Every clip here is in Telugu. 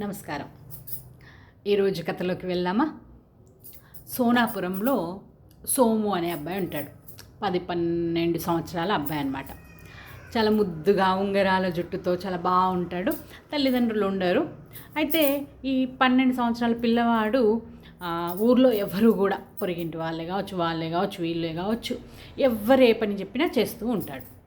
నమస్కారం. ఈరోజు కథలోకి వెళ్దామా? సోనాపురంలో సోము అనే అబ్బాయి ఉంటాడు. పది పన్నెండు సంవత్సరాల అబ్బాయి అనమాట చాలా ముద్దుగా ఉంగరాల జుట్టుతో చాలా బాగుంటాడు. తల్లిదండ్రులు ఉండరు. అయితే ఈ పన్నెండు సంవత్సరాల పిల్లవాడు ఊర్లో ఎవరు కూడా పొరిగింటి వాళ్ళే కావచ్చు వాళ్ళే కావచ్చు వీళ్ళే కావచ్చు ఎవరు ఏ పని చెప్పినా చేస్తూ ఉంటాడు.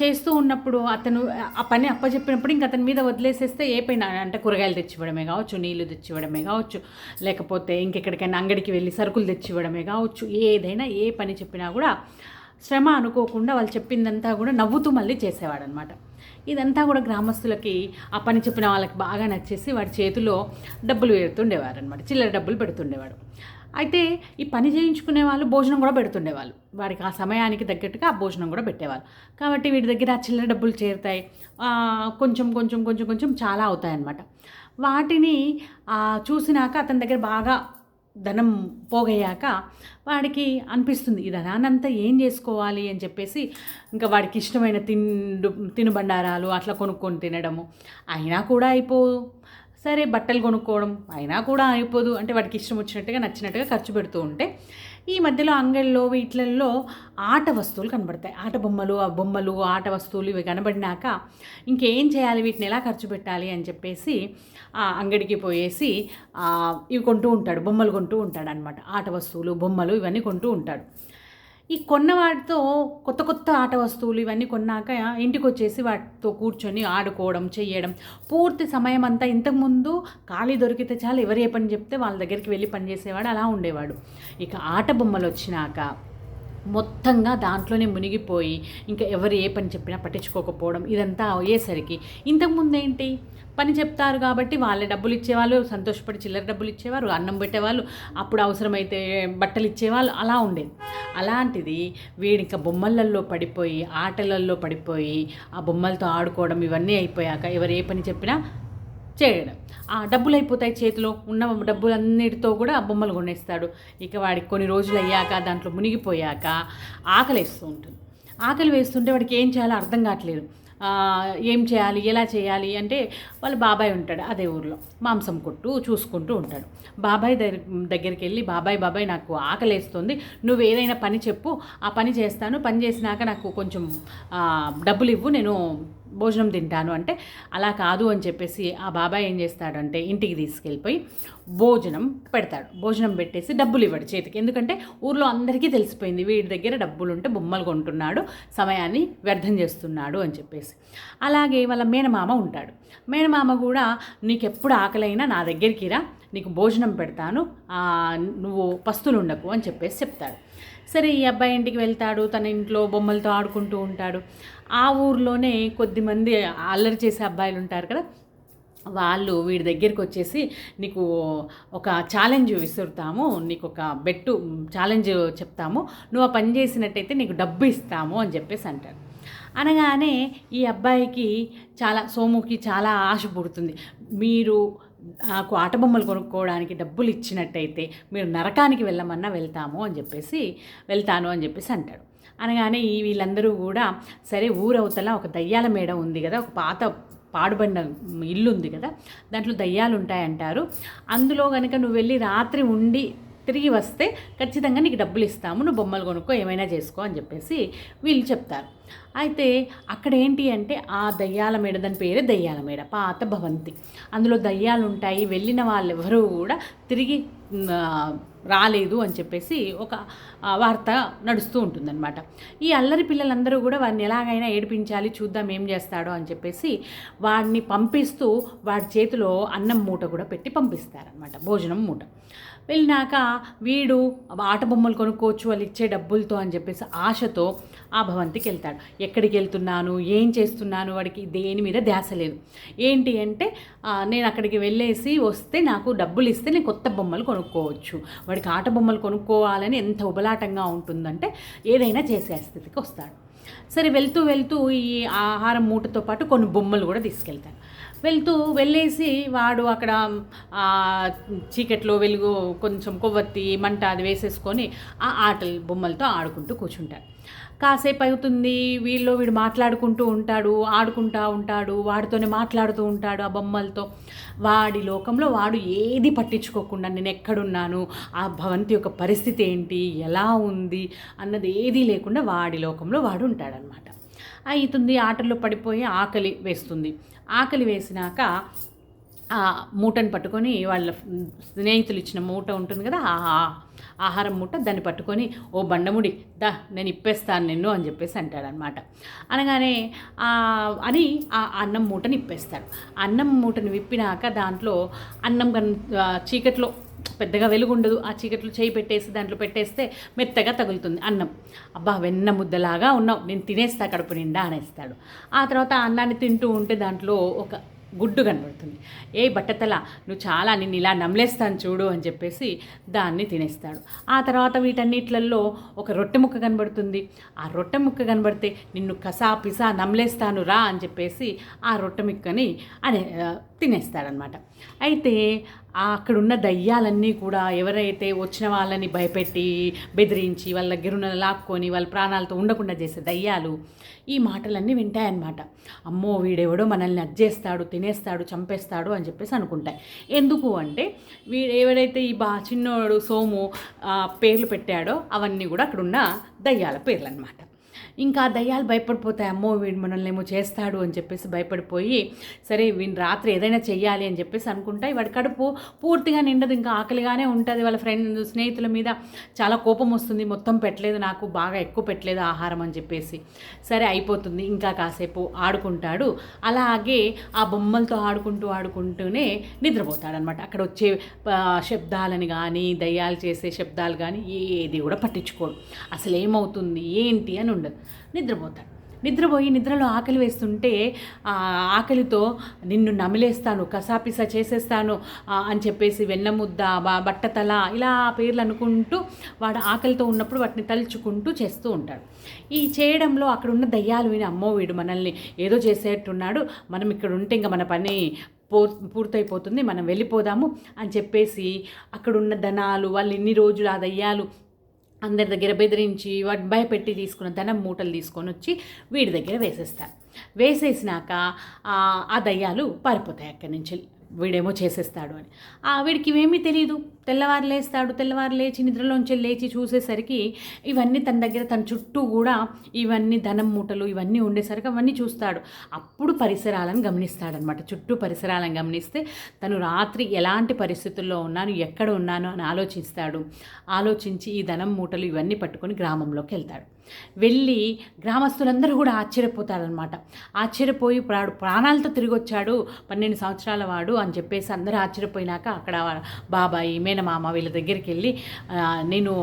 చేస్తూ ఉన్నప్పుడు అతను ఆ పని అప్పచెప్పినప్పుడు ఇంక అతని మీద వదిలేసేస్తే ఏ పైన అంటే కూరగాయలు తెచ్చివ్వడమే కావచ్చు నీళ్ళు తెచ్చివ్వడమే కావచ్చు లేకపోతే ఇంకెక్కడికైనా అంగడికి వెళ్ళి సరుకులు తెచ్చివ్వడమే కావచ్చు ఏదైనా ఏ పని చెప్పినా కూడా శ్రమ అనుకోకుండా వాళ్ళు చెప్పిందంతా కూడా నవ్వుతూ మళ్ళీ చేసేవాడనమాట ఇదంతా కూడా గ్రామస్తులకి ఆ పని చెప్పిన వాళ్ళకి బాగా నచ్చేసి వాడి చేతిలో డబ్బులు పెడుతుండేవారు అనమాట చిల్లర డబ్బులు పెడుతుండేవాడు. అయితే ఈ పని చేయించుకునే వాళ్ళు భోజనం కూడా పెడుతుండేవాళ్ళు. వాడికి ఆ సమయానికి తగ్గట్టుగా ఆ భోజనం కూడా పెట్టేవాళ్ళు. కాబట్టి వీడి దగ్గర ఆ చిల్లర డబ్బులు చేరుతాయి. కొంచెం కొంచెం కొంచెం కొంచెం చాలా అవుతాయన్నమాట. వాటిని చూసినాక అతని దగ్గర బాగా ధనం పోగయ్యాక వాడికి అనిపిస్తుంది ఈ ధనాన్నంతా ఏం చేసుకోవాలి? అని చెప్పేసి ఇంకా వాడికి ఇష్టమైన తిండు తినుబండారాలు అట్లా కొనుక్కొని తినడము. అయినా కూడా అయిపోదు సరే బట్టలు కొనుక్కోవడం అయినా కూడా అయిపోదు. అంటే వాడికి ఇష్టం వచ్చినట్టుగా నచ్చినట్టుగా ఖర్చు పెడుతూ ఉంటే ఈ మధ్యలో అంగళ్ళలో వీటిలలో ఆట వస్తువులు కనబడతాయి. ఆట బొమ్మలు ఆ బొమ్మలు ఆట వస్తువులు ఇవి కనబడినాక ఇంకేం చేయాలి? వీటిని ఎలా ఖర్చు పెట్టాలి? అని చెప్పేసి ఆ అంగడికి పోయేసి ఇవి కొంటూ ఉంటాడు. బొమ్మలు కొంటూ ఉంటాడు అనమాట ఆట వస్తువులు బొమ్మలు ఇవన్నీ కొంటూ ఉంటాడు. ఈ కొన్న వాటితో కొత్త కొత్త ఆట వస్తువులు ఇవన్నీ కొన్నాక ఇంటికి వచ్చేసి వాటితో కూర్చొని ఆడుకోవడం చేయడం పూర్తి సమయం అంతా ఇంతకుముందు ఖాళీ దొరికితే చాలు ఎవరు ఏ పని చెప్తే వాళ్ళ దగ్గరికి వెళ్ళి పని చేసేవాడు అలా ఉండేవాడు. ఇక ఆట బొమ్మలు వచ్చినాక మొత్తంగా దాంట్లోనే మునిగిపోయి ఇంకా ఎవరు ఏ పని చెప్పినా పట్టించుకోకపోవడం ఇదంతా అయ్యేసరికి ఇంతకుముందు ఏంటి పని చెప్తారు కాబట్టి వాళ్ళే డబ్బులు ఇచ్చేవాళ్ళు సంతోషపడి చిల్లర డబ్బులు ఇచ్చేవారు అన్నం పెట్టేవాళ్ళు అప్పుడు అవసరమైతే బట్టలు ఇచ్చేవాళ్ళు అలా ఉండేది. అలాంటిది వీడి ఇంకా బొమ్మలల్లో పడిపోయి ఆటలల్లో పడిపోయి ఆ బొమ్మలతో ఆడుకోవడం ఇవన్నీ అయిపోయాక ఎవరు ఏ పని చెప్పినా చేయడం. ఆ డబ్బులు అయిపోతాయి చేతిలో ఉన్న డబ్బులన్నిటితో కూడా బొమ్మలు కొనేస్తాడు. ఇక వాడికి కొన్ని రోజులు అయ్యాక దాంట్లో మునిగిపోయాక ఆకలి వేస్తూ ఉంటుంది. ఆకలి వేస్తుంటే వాడికి ఏం చేయాలో అర్థం కావట్లేదు. ఏం చేయాలి ఎలా చేయాలి అంటే వాళ్ళ బాబాయ్ ఉంటాడు అదే ఊర్లో. మాంసం కొట్టు చూసుకుంటూ ఉంటాడు. బాబాయ్ దగ్గర దగ్గరికి వెళ్ళి బాబాయ్ బాబాయ్ నాకు ఆకలి వేస్తుంది. నువ్వు ఏదైనా పని చెప్పు. ఆ పని చేస్తాను. పని చేసినాక నాకు కొంచెం డబ్బులు ఇవ్వు నేను భోజనం తింటాను అంటే అలా కాదు అని చెప్పేసి ఆ బాబాయ్ ఏం చేస్తాడంటే ఇంటికి తీసుకెళ్ళిపోయి భోజనం పెడతాడు. భోజనం పెట్టేసి డబ్బులు ఇవ్వడు చేతికి. ఎందుకంటే ఊర్లో అందరికీ తెలిసిపోయింది వీడి దగ్గర డబ్బులు ఉంటే బొమ్మలు కొంటున్నాడు సమయాన్ని వ్యర్థం చేస్తున్నాడు అని చెప్పేసి. అలాగే వాళ్ళ మేనమామ ఉంటాడు. మేనమామ కూడా నీకు ఎప్పుడు ఆకలైనా నా దగ్గరికి రా నీకు భోజనం పెడతాను నువ్వు పస్తులు ఉండకు అని చెప్పేసి చెప్తాడు. సరే ఈ అబ్బాయి ఇంటికి వెళ్తాడు తన ఇంట్లో బొమ్మలతో ఆడుకుంటూ ఉంటాడు. ఆ ఊర్లోనే కొద్దిమంది అల్లరి చేసే అబ్బాయిలు ఉంటారు కదా. వాళ్ళు వీడి దగ్గరికి వచ్చేసి నీకు ఒక ఛాలెంజ్ విసురుతాము నీకు ఒక బెట్టు ఛాలెంజ్ చెప్తాము. నువ్వు ఆ పని చేసినట్టయితే నీకు డబ్బు ఇస్తాము అని చెప్పేసి అంటారు. అనగానే ఈ అబ్బాయికి చాలా సోముకి చాలా ఆశ పుడుతుంది. మీరు నాకు ఆట బొమ్మలు కొనుక్కోవడానికి డబ్బులు ఇచ్చినట్టయితే మీరు నరకానికి వెళ్ళమన్నా వెళ్తాము అని చెప్పేసి వెళ్తాను అని చెప్పేసి అంటాడు. అనగానే ఈ వీళ్ళందరూ కూడా సరే ఊరవతల ఒక దయ్యాల మేడ ఉంది కదా ఒక పాత పాడుబడిన ఇల్లు ఉంది కదా దాంట్లో దయ్యాలు ఉంటాయంటారు అందులో కనుక నువ్వు వెళ్ళి రాత్రి ఉండి తిరిగి వస్తే ఖచ్చితంగా నీకు డబ్బులు ఇస్తాము నువ్వు బొమ్మలు కొనుక్కో ఏమైనా చేసుకో అని చెప్పేసి వీళ్ళు చెప్తారు. అయితే అక్కడ ఏంటి అంటే ఆ దయ్యాల మేడ దాని పేరే దయ్యాల మేడ పాత భవంతి. అందులో దయ్యాలు ఉంటాయి వెళ్ళిన వాళ్ళు ఎవరు కూడా తిరిగి రాలేదు అని చెప్పేసి ఒక వార్త నడుస్తూ ఉంటుందన్నమాట. ఈ అల్లరి పిల్లలందరూ కూడా వాడిని ఎలాగైనా ఏడిపించాలి చూద్దాం ఏం చేస్తాడో అని చెప్పేసి వాడిని పంపిస్తూ వాడి చేతిలో అన్నం మూట కూడా పెట్టి పంపిస్తారనమాట భోజనం మూట. వెళ్ళినాక వీడు ఆట బొమ్మలు కొనుక్కోవచ్చు వాళ్ళు ఇచ్చే డబ్బులతో అని చెప్పేసి ఆశతో ఆ భవంతికి వెళ్తాడు. ఎక్కడికి వెళ్తున్నాను ఏం చేస్తున్నాను వాడికి దేని మీద ధ్యాస లేదు. ఏంటి అంటే నేను అక్కడికి వెళ్ళేసి వస్తే నాకు డబ్బులు ఇస్తే నేను కొత్త బొమ్మలు కొనుక్కోవచ్చు. వాడికి ఆట బొమ్మలు కొనుక్కోవాలని ఎంత ఉబలాటంగా ఉంటుందంటే ఏదైనా చేసే స్థితికి వస్తాడు. సరే వెళ్తూ వెళ్తూ ఈ ఆహారం మూటతో పాటు కొన్ని బొమ్మలు కూడా తీసుకెళ్తాడు. వెళ్తూ వెళ్ళేసి వాడు అక్కడ చీకట్లో వెలుగు కొంచెం కొవ్వొత్తి మంట అది వేసేసుకొని ఆ ఆటలు బొమ్మలతో ఆడుకుంటూ కూర్చుంటాడు. కాసేపు అవుతుంది వీళ్ళు వీడు మాట్లాడుకుంటూ ఉంటాడు ఆడుకుంటూ ఉంటాడు వాడితోనే మాట్లాడుతూ ఉంటాడు ఆ బొమ్మలతో. వాడి లోకంలో వాడు ఏది పట్టించుకోకుండా నేను ఎక్కడున్నాను ఆ భవంతి యొక్క పరిస్థితి ఏంటి ఎలా ఉంది అన్నది ఏదీ లేకుండా వాడి లోకంలో వాడు ఉంటాడనమాట అవుతుంది ఆటల్లో పడిపోయి ఆకలి వేస్తుంది. ఆకలి వేసినాక ఆ మూటను పట్టుకొని వాళ్ళ స్నేహితులు ఇచ్చిన మూట ఉంటుంది కదా ఆ ఆహారం మూట దాన్ని పట్టుకొని ఓ బండముడి దా నేను ఇప్పేస్తాను నిన్ను అని చెప్పేసి అంటాడనమాట అనగానే అని ఆ అన్నం మూటని ఇప్పేస్తాడు. అన్నం మూటని విప్పినాక దాంట్లో అన్నం కన్ చీకట్లో పెద్దగా వెలుగుండదు. ఆ చీకట్లో చేయి పెట్టేసి దాంట్లో పెట్టేస్తే మెత్తగా తగులుతుంది అన్నం. అబ్బా వెన్న ముద్దలాగా ఉన్నావు నేను తినేస్తా కడుపు నిండా అనేస్తాడు. ఆ తర్వాత అన్నాన్ని తింటూ ఉంటే దాంట్లో ఒక గుడ్డు కనబడుతుంది. ఏ బట్టతల నువ్వు చాలా నిన్ను ఇలా నమ్లేస్తాను చూడు అని చెప్పేసి దాన్ని తినేస్తాడు. ఆ తర్వాత వీటన్నిట్లలో ఒక రొట్టె ముక్క కనబడుతుంది. ఆ రొట్టె ముక్క కనబడితే నిన్ను కసా పిసా నమ్లేస్తాను రా అని చెప్పేసి ఆ రొట్టె ముక్కని అనే తినేస్తాడనమాట. అయితే అక్కడున్న దయ్యాలన్నీ కూడా ఎవరైతే వచ్చిన వాళ్ళని భయపెట్టి బెదిరించి వాళ్ళ గిరున లాక్కొని వాళ్ళ ప్రాణాలతో ఉండకుండా చేసే దయ్యాలు ఈ మాటలన్నీ వింటాయన్నమాట అమ్మో వీడెవడో మనల్ని అజ్జేస్తాడు తినేస్తాడు చంపేస్తాడు అని చెప్పేసి అనుకుంటాయి. ఎందుకు అంటే వీడు ఎవరైతే ఈ బా చిన్నోడు సోము పేర్లు పెట్టాడో అవన్నీ కూడా అక్కడున్న దయ్యాల పేర్లు అనమాట ఇంకా దయ్యాలు భయపడిపోతాయి అమ్మో వీడు మనల్ని ఏమో చేస్తాడు అని చెప్పేసి భయపడిపోయి సరే వీని రాత్రి ఏదైనా చెయ్యాలి అని చెప్పేసి అనుకుంటా వాడి కడుపు పూర్తిగా నిండదు ఇంకా ఆకలిగానే ఉంటుంది. వాళ్ళ ఫ్రెండ్ స్నేహితుల మీద చాలా కోపం వస్తుంది మొత్తం పెట్టలేదు నాకు బాగా ఎక్కువ పెట్టలేదు ఆహారం అని చెప్పేసి. సరే అయిపోతుంది ఇంకా కాసేపు ఆడుకుంటాడు. అలాగే ఆ బొమ్మలతో ఆడుకుంటూ ఆడుకుంటూనే నిద్రపోతాడనమాట. అక్కడ వచ్చే శబ్దాలని కానీ దయ్యాలు చేసే శబ్దాలు కానీ ఏది కూడా పట్టించుకోడు అసలు ఏమవుతుంది ఏంటి అని ఉండదు. నిద్రపోతాడు. నిద్రపోయి నిద్రలో ఆకలి వేస్తుంటే ఆకలితో నిన్ను నమిలేస్తాను కసాపిసా చేసేస్తాను అని చెప్పేసి వెన్నముద్ద బట్టతల ఇలా పేర్లు అనుకుంటూ వాడు ఆకలితో ఉన్నప్పుడు వాటిని తలుచుకుంటూ చేస్తూ ఉంటాడు. ఈ చేయడంలో అక్కడ ఉన్న దయ్యాలు విని అమ్మో వీడు మనల్ని ఏదో చేసేట్టున్నాడు మనం ఇక్కడ ఉంటే ఇంకా మన పని పో పూర్తయిపోతుంది మనం వెళ్ళిపోదాము అని చెప్పేసి అక్కడున్న ధనాలు వాళ్ళు ఇన్ని రోజులు ఆ దయ్యాలు అందరి దగ్గర బెదిరించి వాటి భయపెట్టి తీసుకున్న ధనం మూటలు తీసుకొని వచ్చి వీడి దగ్గర వేసేస్తారు వేసేసినాక ఆ దయ్యాలు పారిపోతాయి అక్కడి నుంచి. వీడేమో చేసేస్తాడు అని. ఆ వీడికి ఇవేమీ తెలియదు తెల్లవారు లేస్తాడు తెల్లవారు లేచి నిద్రలోంచి లేచి చూసేసరికి ఇవన్నీ తన దగ్గర తన చుట్టూ కూడా ఇవన్నీ ధనం మూటలు ఇవన్నీ ఉండేసరికి అవన్నీ చూస్తాడు. అప్పుడు పరిసరాలను గమనిస్తాడనమాట చుట్టూ పరిసరాలను గమనిస్తే తను రాత్రి ఎలాంటి పరిస్థితుల్లో ఉన్నాను ఎక్కడ ఉన్నాను అని ఆలోచిస్తాడు. ఆలోచించి ఈ ధనం మూటలు ఇవన్నీ పట్టుకొని గ్రామంలోకి వెళ్తాడు. వెళ్ళి గ్రామస్తులందరూ కూడా ఆశ్చర్యపోతారనమాట ఆశ్చర్యపోయి ప్రాడు ప్రాణాలతో తిరిగి వచ్చాడు పన్నెండు సంవత్సరాల వాడు అని చెప్పేసి అందరూ ఆశ్చర్యపోయినాక అక్కడ బాబాయి మామ వీళ్ళ దగ్గరికి వెళ్ళి నేను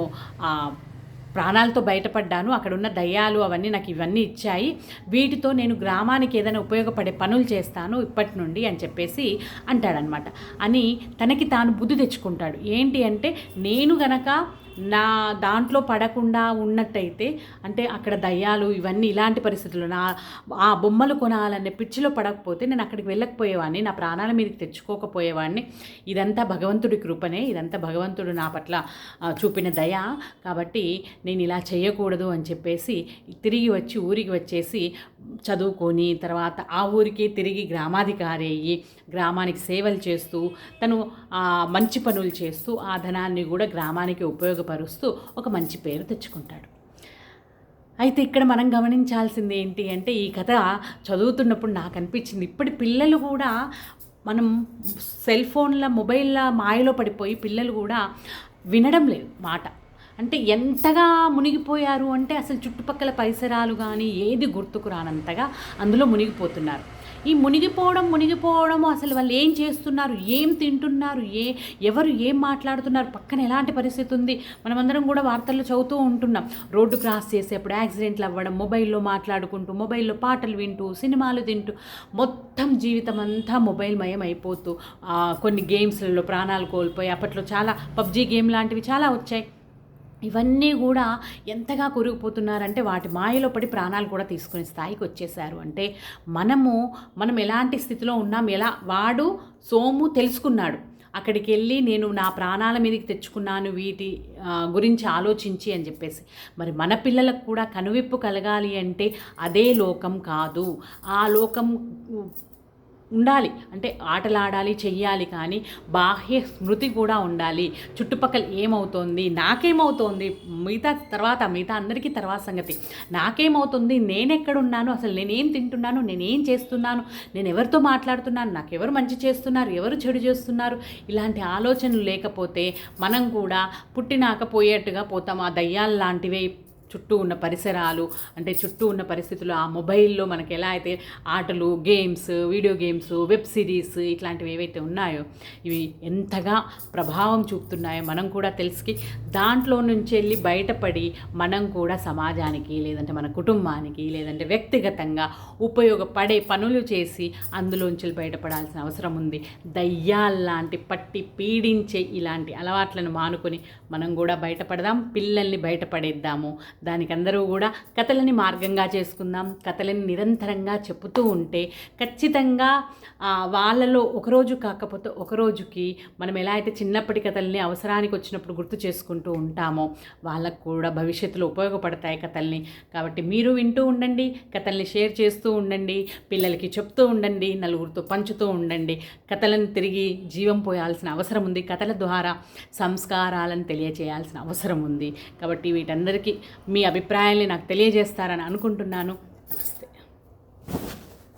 ప్రాణాలతో బయటపడ్డాను. అక్కడ ఉన్న దయ్యాలు అవన్నీ నాకు ఇవన్నీ ఇచ్చాయి. వీటితో నేను గ్రామానికి ఏదైనా ఉపయోగపడే పనులు చేస్తాను ఇప్పటి నుండి అని చెప్పేసి అంటాడనమాట అని తనకి తాను బుద్ధి తెచ్చుకుంటాడు. ఏంటి అంటే నేను గనక నా దాంట్లో పడకుండా ఉన్నట్టయితే అంటే అక్కడ దయ్యాలు ఇవన్నీ ఇలాంటి పరిస్థితులు నా ఆ బొమ్మలు కొనాలనే పిచ్చిలో పడకపోతే నేను అక్కడికి వెళ్ళకపోయేవాడిని నా ప్రాణాల మీదకి తెచ్చుకోకపోయేవాడిని. ఇదంతా భగవంతుడి కృపనే ఇదంతా భగవంతుడు నా పట్ల చూపిన దయ. కాబట్టి నేను ఇలా చేయకూడదు అని చెప్పేసి తిరిగి వచ్చి ఊరికి వచ్చేసి చదువుకొని తర్వాత ఆ ఊరికి తిరిగి గ్రామాధికారి అయ్యి గ్రామానికి సేవలు చేస్తూ తను మంచి పనులు చేస్తూ ఆ ధనాన్ని కూడా గ్రామానికి పరుస్తూ ఒక మంచి పేరు తెచ్చుకుంటాడు. అయితే ఇక్కడ మనం గమనించాల్సింది ఏంటి అంటే ఈ కథ చదువుతున్నప్పుడు నాకు అనిపించింది. ఇప్పటి పిల్లలు కూడా మనం సెల్ ఫోన్ల మొబైల్ల మాయలో పడిపోయి పిల్లలు కూడా వినడం లేదు మాట. అంటే ఎంతగా మునిగిపోయారు అంటే అసలు చుట్టుపక్కల పరిసరాలు కానీ ఏది గుర్తుకు రానంతగా అందులో మునిగిపోతున్నారు. ఈ మునిగిపోవడం మునిగిపోవడం అసలు వాళ్ళు ఏం చేస్తున్నారు? ఏం తింటున్నారు? ఏ ఎవరు ఏం మాట్లాడుతున్నారు? పక్కన ఎలాంటి పరిస్థితి ఉంది? మనమందరం కూడా వార్తల్లో చదువుతూ ఉంటున్నాం. రోడ్డు క్రాస్ చేసేప్పుడు యాక్సిడెంట్లు అవ్వడం మొబైల్లో మాట్లాడుకుంటూ మొబైల్లో పాటలు వింటూ సినిమాలు తింటూ మొత్తం జీవితం అంతా మొబైల్ మయం అయిపోతూ కొన్ని గేమ్స్లలో ప్రాణాలు కోల్పోయి అప్పట్లో చాలా పబ్జీ గేమ్ లాంటివి చాలా వచ్చాయి. ఇవన్నీ కూడా ఎంతగా కొరిగిపోతున్నారంటే వాటి మాయలో పడి ప్రాణాలు కూడా తీసుకునే స్థాయికి వచ్చేసారు అంటే మనము మనం ఎలాంటి స్థితిలో ఉన్నాం ఎలా వాడు సోము తెలుసుకున్నాడు. అక్కడికి వెళ్ళి నేను నా ప్రాణాల మీదకి తెచ్చుకున్నాను వీటి గురించి ఆలోచించి అని చెప్పేసి. మరి మన పిల్లలకు కూడా కనువిప్పు కలగాలి అంటే అదే లోకం కాదు. ఆ లోకం ఉండాలి. అంటే ఆటలాడాలి చెయ్యాలి కానీ బాహ్య స్మృతి కూడా ఉండాలి. చుట్టుపక్కల ఏమవుతోంది నాకేమవుతోంది మిగతా తర్వాత మిగతా అందరికీ తర్వాత సంగతి. నాకేమవుతుంది నేనెక్కడున్నాను అసలు నేనేం తింటున్నాను నేనేం చేస్తున్నాను నేను ఎవరితో మాట్లాడుతున్నాను నాకు ఎవరు మంచి చేస్తున్నారు ఎవరు చెడు చేస్తున్నారు ఇలాంటి ఆలోచనలు లేకపోతే మనం కూడా పుట్టినాక పోయేట్టుగా పోతాం. ఆ దయ్యాలు లాంటివే చుట్టూ ఉన్న పరిసరాలు అంటే చుట్టూ ఉన్న పరిస్థితులు ఆ మొబైల్లో మనకి ఎలా అయితే ఆటలు games video games web series ఇట్లాంటివి ఏవైతే ఉన్నాయో ఇవి ఎంతగా ప్రభావం చూపుతున్నాయో మనం కూడా తెలుసుకి దాంట్లో నుంచి వెళ్ళి బయటపడి మనం కూడా సమాజానికి లేదంటే మన కుటుంబానికి లేదంటే వ్యక్తిగతంగా ఉపయోగపడే పనులు చేసి అందులోంచి బయటపడాల్సిన అవసరం ఉంది. దయ్యాల్లాంటి పట్టి పీడించే ఇలాంటి అలవాట్లను మానుకొని మనం కూడా బయటపడదాం పిల్లల్ని బయటపడేద్దాము. దానికి అందరూ కూడా కథలని మార్గంగా చేసుకుందాం కథలని నిరంతరంగా చెప్పుతూ ఉంటే ఖచ్చితంగా వాళ్ళలో ఒకరోజు కాకపోతే ఒకరోజుకి మనం ఎలా అయితే చిన్నప్పటి కథల్ని అవసరానికి వచ్చినప్పుడు గుర్తు చేసుకుంటూ ఉంటామో వాళ్ళకు కూడా భవిష్యత్తులో ఉపయోగపడతాయి కథల్ని. కాబట్టి మీరు వింటూ ఉండండి కథల్ని షేర్ చేస్తూ ఉండండి పిల్లలకి చెప్తూ ఉండండి నలుగురితో పంచుతూ ఉండండి. కథలను తిరిగి జీవం పోయాల్సిన అవసరం ఉంది. కథల ద్వారా సంస్కారాలను తెలియచేయాల్సిన అవసరం ఉంది. కాబట్టి వీటందరికీ మీ అభిప్రాయాల్ని నాకు తెలియజేస్తారని అనుకుంటున్నాను. నమస్తే.